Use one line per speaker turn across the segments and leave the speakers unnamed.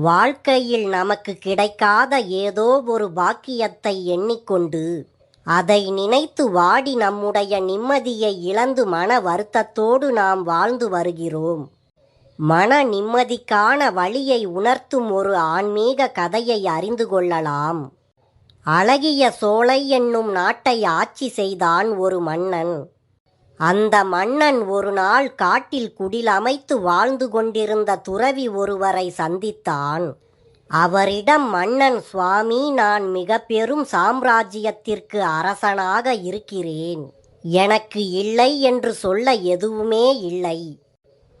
வாழ்க்கையில் நமக்கு கிடைக்காத ஏதோ ஒரு பாக்கியத்தை எண்ணிக்கொண்டு அதை நினைத்து வாடி நம்முடைய நிம்மதியை இழந்து மன வருத்தத்தோடு நாம் வாழ்ந்து வருகிறோம். மன நிம்மதிக்கான வழியை உணர்த்தும் ஒரு ஆன்மீக கதையை அறிந்து கொள்ளலாம். அழகிய சோலை என்னும் நாட்டை ஆட்சி செய்தான் ஒரு மன்னன். அந்த மன்னன் ஒரு நாள் காட்டில் குடில் அமைத்து வாழ்ந்து கொண்டிருந்த துறவி ஒருவரை சந்தித்தான். அவரிடம் மன்னன் சுவாமி நான் மிக பெரும் சாம்ராஜ்யத்திற்கு அரசனாக இருக்கிறேன். எனக்கு இல்லை என்று சொல்ல எதுவுமே இல்லை.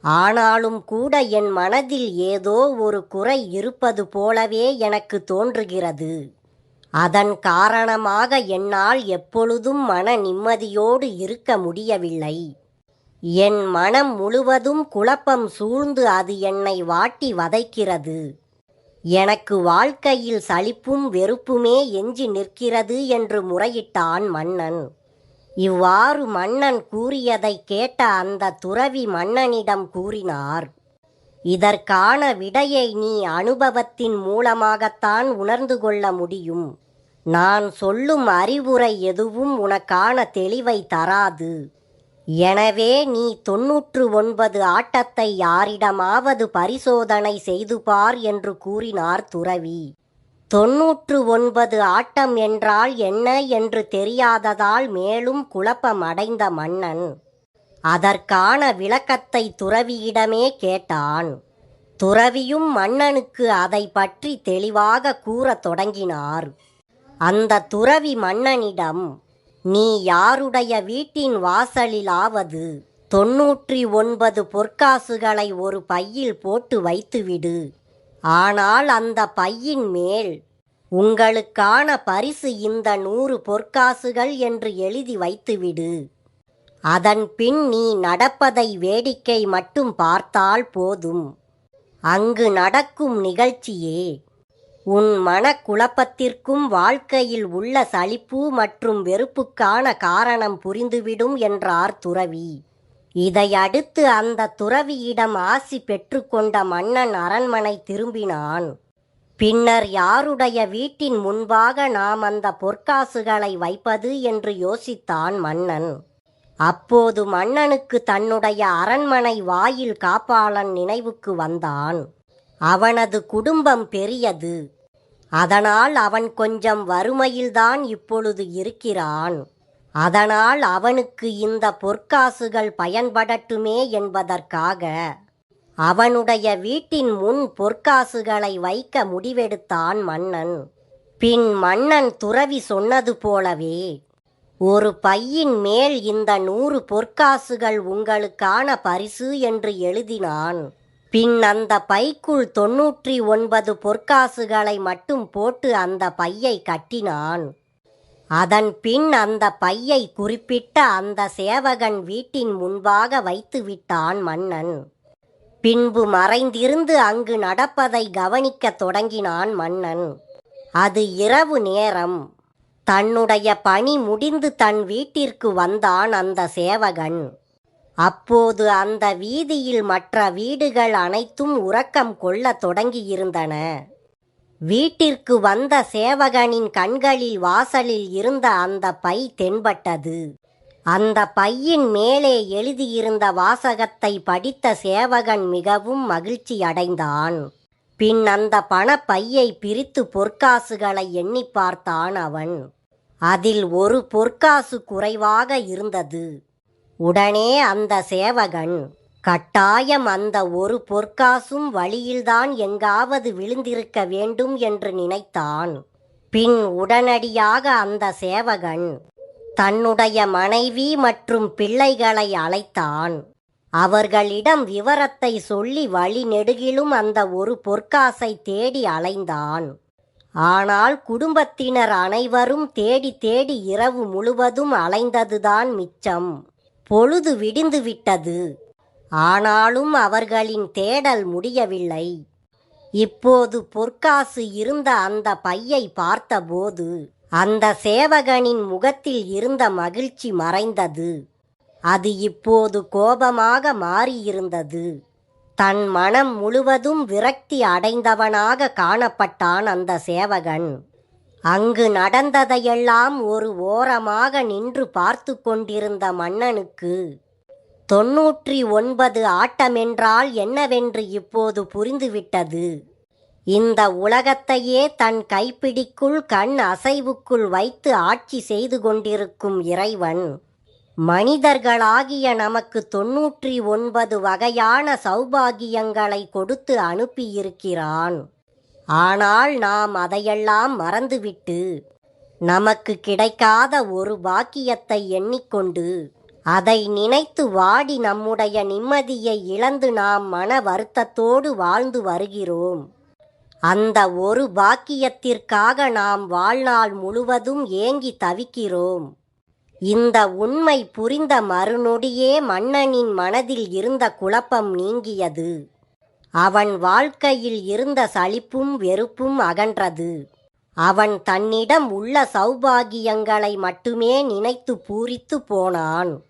ஆனாலும் கூட என் மனதில் ஏதோ ஒரு குறை இருப்பது போலவே எனக்கு தோன்றுகிறது. அதன் காரணமாக என்னால் எப்பொழுதும் மன நிம்மதியோடு இருக்க முடியவில்லை. என் மனம் முழுவதும் குழப்பம் சூழ்ந்து அது என்னை வாட்டி வதைக்கிறது. எனக்கு வாழ்க்கையில் சலிப்பும் வெறுப்புமே எஞ்சி நிற்கிறது என்று முறையிட்டான் மன்னன். இவ்வாறு மன்னன் கூறியதை கேட்ட அந்த துறவி மன்னனிடம் கூறினார் இதற்கான விடையை நீ அனுபவத்தின் மூலமாகத்தான் உணர்ந்து கொள்ள முடியும். நான் சொல்லும் அறிவுரை எதுவும் உனக்கான தெளிவை தராது. எனவே நீ தொன்னூற்று ஒன்பது ஆட்டத்தை யாரிடமாவது பரிசோதனை செய்து பார் என்று கூறினார் துறவி. தொன்னூற்று ஒன்பது ஆட்டம் என்றால் என்ன என்று தெரியாததால் மேலும் குழப்பம் அடைந்த மன்னன் அதற்கான விளக்கத்தை துறவியிடமே கேட்டான். துறவியும் மன்னனுக்கு அதை பற்றி தெளிவாக கூறத் தொடங்கினார். அந்த துறவி மன்னனிடம் நீ யாருடைய வீட்டின் வாசலிலாவது தொன்னூற்றி ஒன்பது பொற்காசுகளை ஒரு பையில் போட்டு வைத்துவிடு. ஆனால் அந்த பையின் மேல் உங்களுக்கான பரிசு இந்த நூறு பொற்காசுகள் என்று எழுதி வைத்துவிடு. அதன் பின் நீ நடப்பதை வேடிக்கை மட்டும் பார்த்தால் போதும். அங்கு நடக்கும் நிகழ்ச்சியே உன் மனக்குழப்பத்திற்கும் வாழ்க்கையில் உள்ள சலிப்பு மற்றும் வெறுப்புக்கான காரணம் புரிந்துவிடும் என்றார் துறவி. இதை அடுத்து அந்த துறவியிடம் ஆசி பெற்றுக்கொண்ட மன்னன் அரண்மனை திரும்பினான். பின்னர் யாருடைய வீட்டின் முன்பாக நாம் அந்த பொற்காசுகளை வைப்பது என்று யோசித்தான் மன்னன். அப்போது மன்னனுக்கு தன்னுடைய அரண்மனை வாயில் காப்பாளன் நினைவுக்கு வந்தான். அவனது குடும்பம் பெரியது. அதனால் அவன் கொஞ்சம் வறுமையில்தான் இப்பொழுது இருக்கிறான். அதனால் அவனுக்கு இந்த பொற்காசுகள் பயன்படட்டுமே என்பதற்காக அவனுடைய வீட்டின் முன் பொற்காசுகளை வைக்க முடிவெடுத்தான் மன்னன். பின் மன்னன் துறவி சொன்னது போலவே ஒரு பையின் மேல் இந்த நூறு பொற்காசுகள் உங்களுக்கான பரிசு என்று எழுதினான். பின் அந்த பைக்குள் தொன்னூற்றி ஒன்பது பொற்காசுகளை மட்டும் போட்டு அந்த பையை கட்டினான். அதன் பின் அந்த பையை குறிப்பிட்ட அந்த சேவகன் வீட்டின் முன்பாக வைத்து விட்டான் மன்னன். பின்பு மறைந்திருந்து அங்கு நடப்பதை கவனிக்கத் தொடங்கினான் மன்னன். அது இரவு நேரம். தன்னுடைய பணி முடிந்து தன் வீட்டிற்கு வந்தான் அந்த சேவகன். அப்போது அந்த வீதியில் மற்ற வீடுகள் அனைத்தும் உறக்கம் கொள்ளத் தொடங்கியிருந்தன. வீட்டிற்கு வந்த சேவகனின் கண்களில் வாசலில் இருந்த அந்த பை தென்பட்டது. அந்த பையின் மேலே எழுதியிருந்த வாசகத்தை படித்த சேவகன் மிகவும் மகிழ்ச்சி அடைந்தான் பின் அந்த பணப்பையை பிரித்து பொற்காசுகளை எண்ணி பார்த்தான் அவன். அதில் ஒரு பொற்காசு குறைவாக இருந்தது. உடனே அந்த சேவகன் கட்டாயம் அந்த ஒரு பொற்காசும் வழியில்தான் எங்காவது விழுந்திருக்க வேண்டும் என்று நினைத்தான். பின் உடனடியாக அந்த சேவகன் தன்னுடைய மனைவி மற்றும் பிள்ளைகளை அழைத்தான். அவர்களிடம் விவரத்தை சொல்லி வழி நெடுகிலும் அந்த ஒரு பொற்காசை தேடி அலைந்தான். ஆனால் குடும்பத்தினர் அனைவரும் தேடி தேடி இரவு முழுவதும் அலைந்ததுதான் மிச்சம். பொழுது விடிந்து விட்டது. ஆனாலும் அவர்களின் தேடல் முடியவில்லை. இப்போது பொற்காசு இருந்த அந்த பையை பார்த்தபோது அந்த சேவகனின் முகத்தில் இருந்த மகிழ்ச்சி மறைந்தது. அது இப்போது கோபமாக மாறியிருந்தது. தன் மனம் முழுவதும் விரக்தி அடைந்தவனாக காணப்பட்டான் அந்த சேவகன். அங்கு நடந்ததையெல்லாம் ஒரு ஓரமாக நின்று பார்த்து கொண்டிருந்த மன்னனுக்கு தொன்னூற்றி ஒன்பது ஆட்டமென்றால் என்னவென்று இப்போது புரிந்துவிட்டது. இந்த உலகத்தையே தன் கைப்பிடிக்குள் கண் அசைவுக்குள் வைத்து ஆட்சி செய்து கொண்டிருக்கும் இறைவன் மனிதர்களாகிய நமக்கு தொன்னூற்றி ஒன்பது வகையான சௌபாகியங்களை கொடுத்து அனுப்பியிருக்கிறான். ஆனால் நாம் அதையெல்லாம் மறந்துவிட்டு நமக்கு கிடைக்காத ஒரு பாக்கியத்தை எண்ணிக்கொண்டு அதை நினைத்து வாடி நம்முடைய நிம்மதியை இழந்து நாம் மன வருத்தத்தோடு வாழ்ந்து வருகிறோம். அந்த ஒரு பாக்கியத்திற்காக நாம் வாழ்நாள் முழுவதும் ஏங்கி தவிக்கிறோம். இந்த உண்மை புரிந்த மறுநொடியே மன்னனின் மனதில் இருந்த குழப்பம் நீங்கியது. அவன் வாழ்க்கையில் இருந்த சலிப்பும் வெறுப்பும் அகன்றது. அவன் தன்னிடம் உள்ள சௌபாகியங்களை மட்டுமே நினைத்து பூரித்து போனான்.